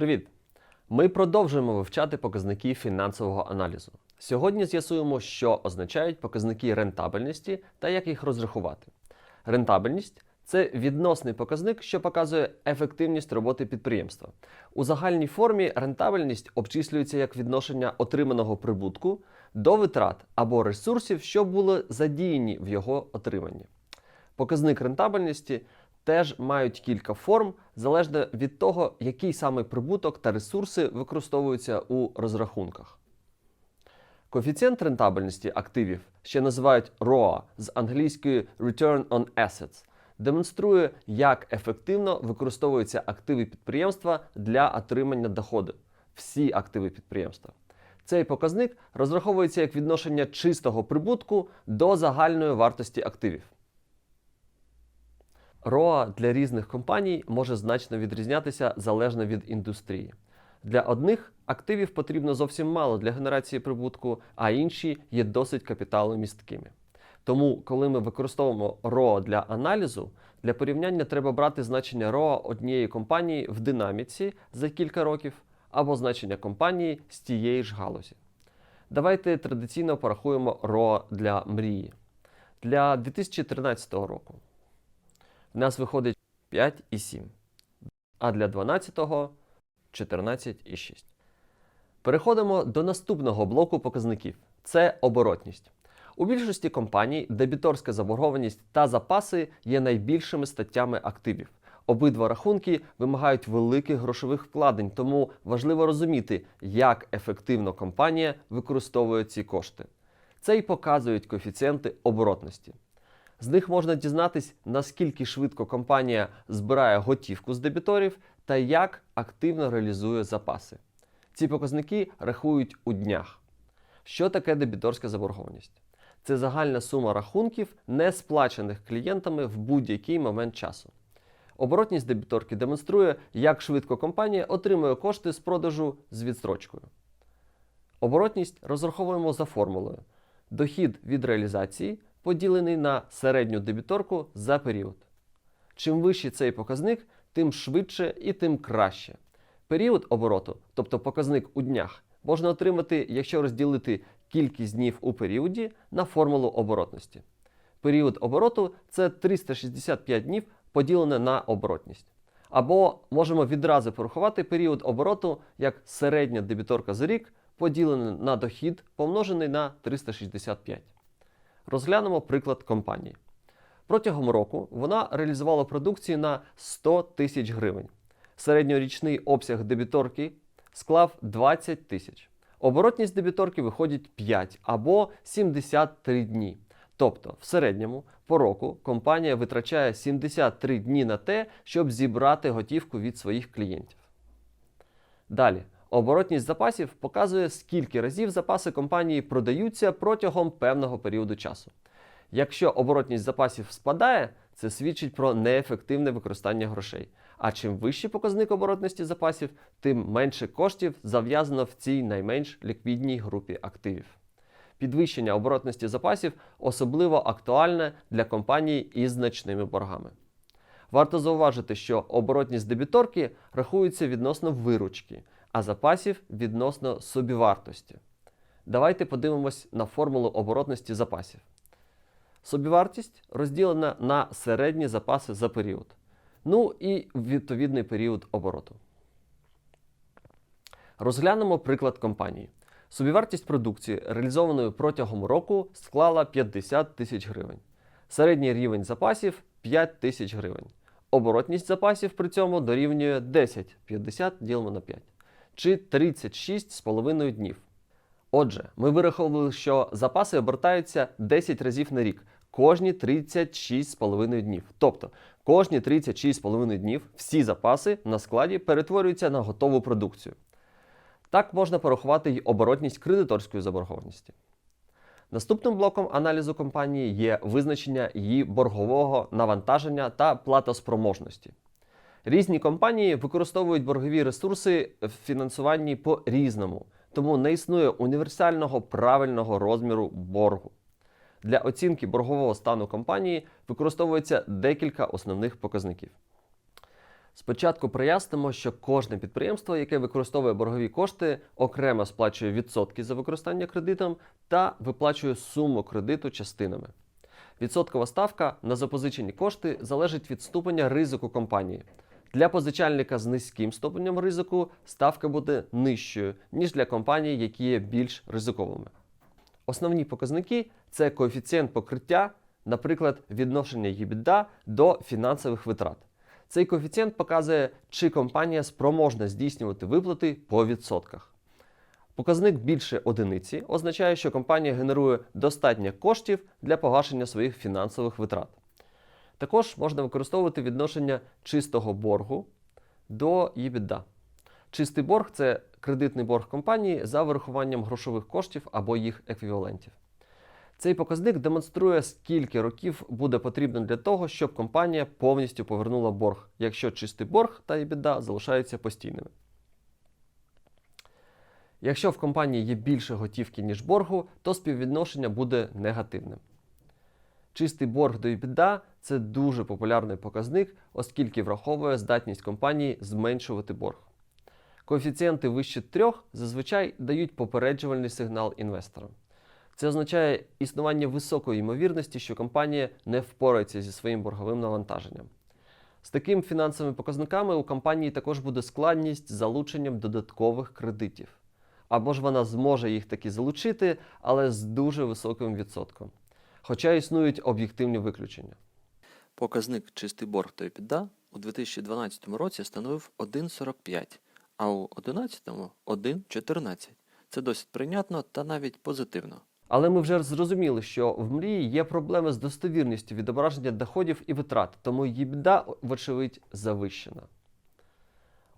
Привіт! Ми продовжуємо вивчати показники фінансового аналізу. Сьогодні з'ясуємо, що означають показники рентабельності та як їх розрахувати. Рентабельність це відносний показник, що показує ефективність роботи підприємства. У загальній формі рентабельність обчислюється як відношення отриманого прибутку до витрат або ресурсів, що були задіяні в його отриманні. Показник рентабельності теж мають кілька форм, залежно від того, який саме прибуток та ресурси використовуються у розрахунках. Коефіцієнт рентабельності активів, ще називають ROA з англійської Return on Assets, демонструє, як ефективно використовуються активи підприємства для отримання доходу. Всі активи підприємства. Цей показник розраховується як відношення чистого прибутку до загальної вартості активів. ROA для різних компаній може значно відрізнятися залежно від індустрії. Для одних активів потрібно зовсім мало для генерації прибутку, а інші є досить капіталомісткими. Тому, коли ми використовуємо ROA для аналізу, для порівняння треба брати значення ROA однієї компанії в динаміці за кілька років або значення компанії з тієї ж галузі. Давайте традиційно порахуємо ROA для мрії. Для 2013 року в нас виходить 5,7, а для 12-го 14,6. Переходимо до наступного блоку показників це оборотність. У більшості компаній дебіторська заборгованість та запаси є найбільшими статтями активів. Обидва рахунки вимагають великих грошових вкладень, тому важливо розуміти, як ефективно компанія використовує ці кошти. Це й показують коефіцієнти оборотності. З них можна дізнатись, наскільки швидко компанія збирає готівку з дебіторів та як активно реалізує запаси. Ці показники рахують у днях. Що таке дебіторська заборгованість? Це загальна сума рахунків, не сплачених клієнтами в будь-який момент часу. Оборотність дебіторки демонструє, як швидко компанія отримує кошти з продажу з відстрочкою. Оборотність розраховуємо за формулою. Дохід від реалізації поділений на середню дебіторку за період. Чим вищий цей показник, тим швидше і тим краще. Період обороту, тобто показник у днях, можна отримати, якщо розділити кількість днів у періоді на формулу оборотності. Період обороту це 365 днів поділене на оборотність. Або можемо відразу порахувати період обороту як середня дебіторка за рік поділене на дохід помножений на 365. Розглянемо приклад компанії. Протягом року вона реалізувала продукцію на 100 тисяч гривень. Середньорічний обсяг дебіторки склав 20 тисяч. Оборотність дебіторки виходить 5 або 73 дні. Тобто, в середньому по року компанія витрачає 73 дні на те, щоб зібрати готівку від своїх клієнтів. Далі, оборотність запасів показує, скільки разів запаси компанії продаються протягом певного періоду часу. Якщо оборотність запасів спадає, це свідчить про неефективне використання грошей. А чим вищий показник оборотності запасів, тим менше коштів зав'язано в цій найменш ліквідній групі активів. Підвищення оборотності запасів особливо актуальне для компаній із значними боргами. Варто зауважити, що оборотність дебіторки рахується відносно виручки, а запасів відносно собівартості. Давайте подивимось на формулу оборотності запасів. Собівартість розділена на середні запаси за період. Ну і відповідний період обороту. Розглянемо приклад компанії. Собівартість продукції, реалізованої протягом року, склала 50 тисяч гривень. Середній рівень запасів 5 тисяч гривень. Оборотність запасів при цьому дорівнює 10, 50 ділимо на 5, чи 36,5 днів. Отже, ми вираховували, що запаси обертаються 10 разів на рік, кожні 36,5 днів. Тобто, кожні 36,5 днів всі запаси на складі перетворюються на готову продукцію. Так можна порахувати й оборотність кредиторської заборгованості. Наступним блоком аналізу компанії є визначення її боргового навантаження та платоспроможності. Різні компанії використовують боргові ресурси в фінансуванні по різному, тому не існує універсального правильного розміру боргу. Для оцінки боргового стану компанії використовується декілька основних показників. Спочатку прояснимо, що кожне підприємство, яке використовує боргові кошти, окремо сплачує відсотки за використання кредитом та виплачує суму кредиту частинами. Відсоткова ставка на запозичені кошти залежить від ступеня ризику компанії. Для позичальника з низьким ступенем ризику ставка буде нижчою, ніж для компаній, які є більш ризиковими. Основні показники це коефіцієнт покриття, наприклад, відношення EBITDA до фінансових витрат. Цей коефіцієнт показує, чи компанія спроможна здійснювати виплати по відсотках. Показник більше одиниці означає, що компанія генерує достатньо коштів для погашення своїх фінансових витрат. Також можна використовувати відношення чистого боргу до EBITDA. Чистий борг це кредитний борг компанії за вирахуванням грошових коштів або їх еквівалентів. Цей показник демонструє, скільки років буде потрібно для того, щоб компанія повністю повернула борг, якщо чистий борг та EBITDA залишаються постійними. Якщо в компанії є більше готівки, ніж боргу, то співвідношення буде негативним. Чистий борг до EBITDA – це дуже популярний показник, оскільки враховує здатність компанії зменшувати борг. Коефіцієнти вище трьох зазвичай дають попереджувальний сигнал інвесторам. Це означає існування високої ймовірності, що компанія не впорається зі своїм борговим навантаженням. З такими фінансовими показниками у компанії також буде складність з залученням додаткових кредитів. Або ж вона зможе їх таки залучити, але з дуже високим відсотком. Хоча існують об'єктивні виключення. Показник чистий борг та EBITDA у 2012 році становив 1,45, а у 2011 – 1,14. Це досить прийнятно та навіть позитивно. Але ми вже зрозуміли, що в мрії є проблеми з достовірністю відображення доходів і витрат, тому її біда, вочевидь, завищена.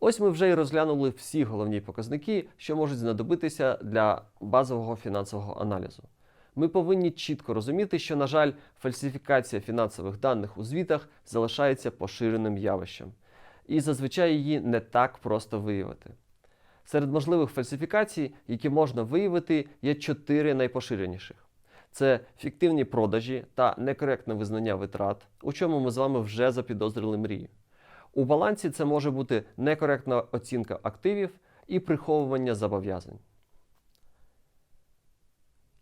Ось ми вже і розглянули всі головні показники, що можуть знадобитися для базового фінансового аналізу. Ми повинні чітко розуміти, що, на жаль, фальсифікація фінансових даних у звітах залишається поширеним явищем, і зазвичай її не так просто виявити. Серед можливих фальсифікацій, які можна виявити, є чотири найпоширеніших: це фіктивні продажі та некоректне визнання витрат, у чому ми з вами вже запідозрили мрію. У балансі це може бути некоректна оцінка активів і приховування зобов'язань.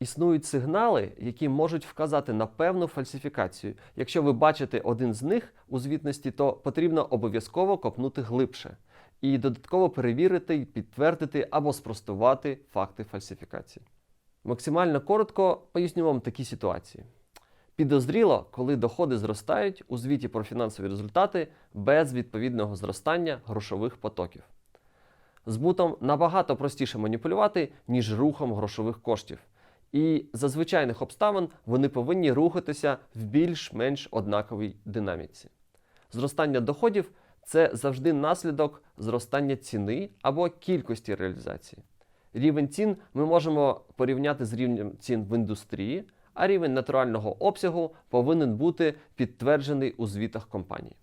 Існують сигнали, які можуть вказати на певну фальсифікацію. Якщо ви бачите один з них у звітності, то потрібно обов'язково копнути глибше і додатково перевірити, підтвердити або спростувати факти фальсифікації. Максимально коротко поясню вам такі ситуації. Підозріло, коли доходи зростають у звіті про фінансові результати без відповідного зростання грошових потоків. Збутом набагато простіше маніпулювати, ніж рухом грошових коштів. І за звичайних обставин вони повинні рухатися в більш-менш однаковій динаміці. Зростання доходів це завжди наслідок зростання ціни або кількості реалізації. Рівень цін ми можемо порівняти з рівнем цін в індустрії, а рівень натурального обсягу повинен бути підтверджений у звітах компанії.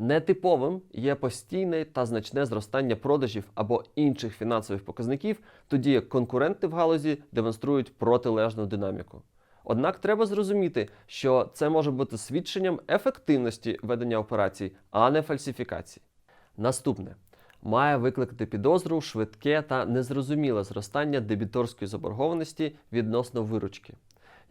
Нетиповим є постійне та значне зростання продажів або інших фінансових показників, тоді як конкуренти в галузі демонструють протилежну динаміку. Однак треба зрозуміти, що це може бути свідченням ефективності ведення операцій, а не фальсифікацій. Наступне має викликати підозру швидке та незрозуміле зростання дебіторської заборгованості відносно виручки.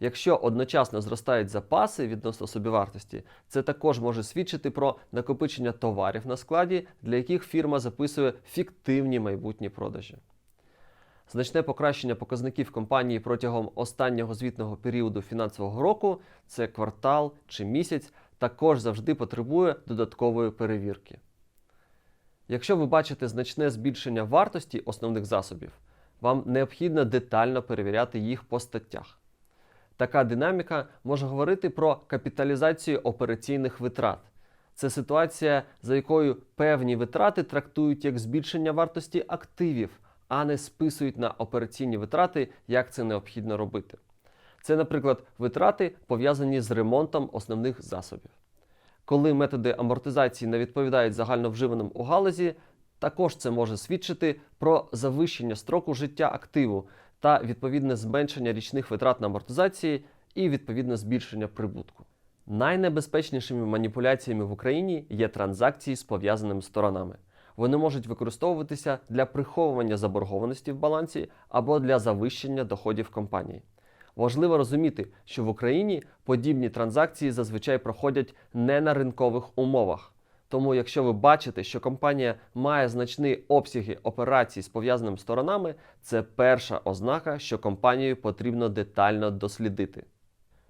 Якщо одночасно зростають запаси відносно собівартості, це також може свідчити про накопичення товарів на складі, для яких фірма записує фіктивні майбутні продажі. Значне покращення показників компанії протягом останнього звітного періоду фінансового року, це квартал чи місяць, також завжди потребує додаткової перевірки. Якщо ви бачите значне збільшення вартості основних засобів, вам необхідно детально перевіряти їх по статтях. Така динаміка може говорити про капіталізацію операційних витрат. Це ситуація, за якою певні витрати трактують як збільшення вартості активів, а не списують на операційні витрати, як це необхідно робити. Це, наприклад, витрати пов'язані з ремонтом основних засобів. Коли методи амортизації не відповідають загальновживаним у галузі, також це може свідчити про завищення строку життя активу та відповідне зменшення річних витрат на амортизації і відповідне збільшення прибутку. Найнебезпечнішими маніпуляціями в Україні є транзакції з пов'язаними сторонами. Вони можуть використовуватися для приховування заборгованості в балансі або для завищення доходів компанії. Важливо розуміти, що в Україні подібні транзакції зазвичай проходять не на ринкових умовах. Тому, якщо ви бачите, що компанія має значні обсяги операцій з пов'язаними сторонами, це перша ознака, що компанію потрібно детально дослідити.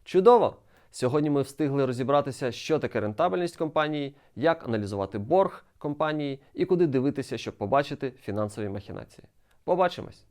Чудово! Сьогодні ми встигли розібратися, що таке рентабельність компанії, як аналізувати борг компанії і куди дивитися, щоб побачити фінансові махінації. Побачимось!